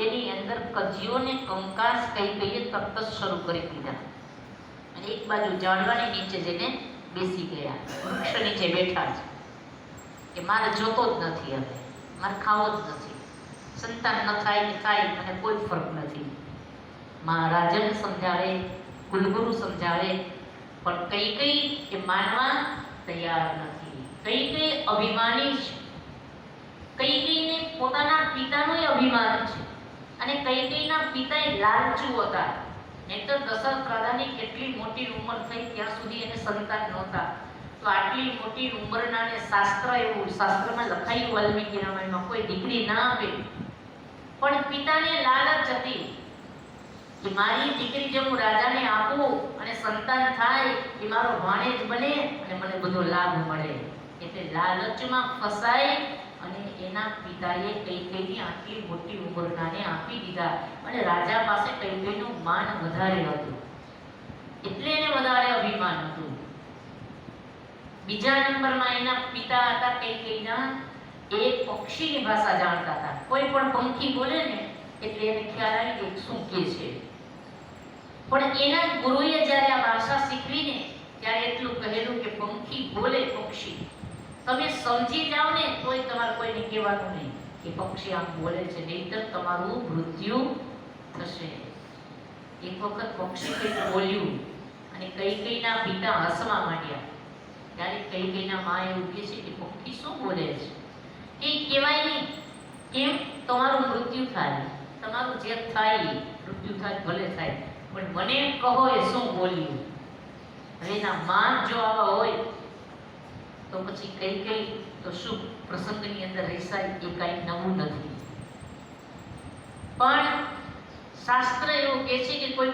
એની અંદર કજીઓને કંકાસ કઈ કહીએ, તરત શરૂ કરી દીધા. અને એક બાજુ ઝાડવાની નીચે જઈને બેસી ગયા. વૃક્ષ નીચે બેઠા છે કે મારે જોતો જ નથી હવે. મારે ખાવો જ નથી. સંતાન ન થાય કે થાય મને કોઈ ફરક નથી. મહારાજન સમજાવે, કુલગુરુ સમજાવે, પણ કઈ કઈ એ માનવા તૈયાર નથી. કઈ કઈ અભિમાની છે. કઈ કઈને પોતાના પિતાનું અભિમાન છે. અને કૈકેયીના પિતાએ લાલચુ હતા. નહીતર દશરથ રાજાની કેટલી મોટી ઉંમર થઈ ત્યાં સુધી એને સંતાન નહોતા. તો આટલી મોટી ઉંમરના ને શાસ્ત્ર એવું, શાસ્ત્રમાં લખાયું વાલ્મીકી રામાયણમાં, કોઈ દીકરી ના આપે. પણ પિતાને લાલચ હતી કે મારી દીકરી જે હું રાજાને આપું અને સંતાન થાય, એ મારો ભાણેજ બને અને મને બધો લાભ મળે. એટલે લાલચમાં ફસાય અને એના પિતાએ કૈકેયની આટલી મોટી ઉંમરનાને આપી દીધા અને રાજા પાસે કૈકેયનું માન વધારે હતું. એટલે એને વધારે અભિમાન હતું. બીજા નંબરમાં એના પિતા હતા કૈકેયના. એ પક્ષીની ભાષા જાણતા હતા. કોઈ પણ પંખી બોલે ને, એટલે એને ખ્યાલ આવી કે શું કે છે. પણ એના ગુરુએ જ્યારે આ ભાષા શીખવીને, ત્યારે એટલું કહેલું કે પંખી બોલે પક્ષી. તમે સમજી જાઓ ને, તોય તમારે કોઈને કહેવાનું નહીં કે પક્ષી આમ બોલે છે. નહીતર તમારું મૃત્યુ થશે. એક વખત પક્ષી કંઈક બોલ્યું અને કઈ કઈના પિતા હસવા માંડ્યા. ત્યારે કઈ કઈના મા એવું કહે છે કે પક્ષી શું બોલે છે? કે કહેવાય નહીં કેમ? તમારું મૃત્યુ થાય. તમારું જે થાય, મૃત્યુ થાય, ભલે થાય. પણ મને કહો એ શું બોલ્યું? હવે એના માન જો આવા હોય તો પછી કઈ કઈ તો શું પ્રસંગની અંદર રહેસાય એ કાંઈ નવું નથી. પણ શાસ્ત્ર એવું કહે છે કે કોઈ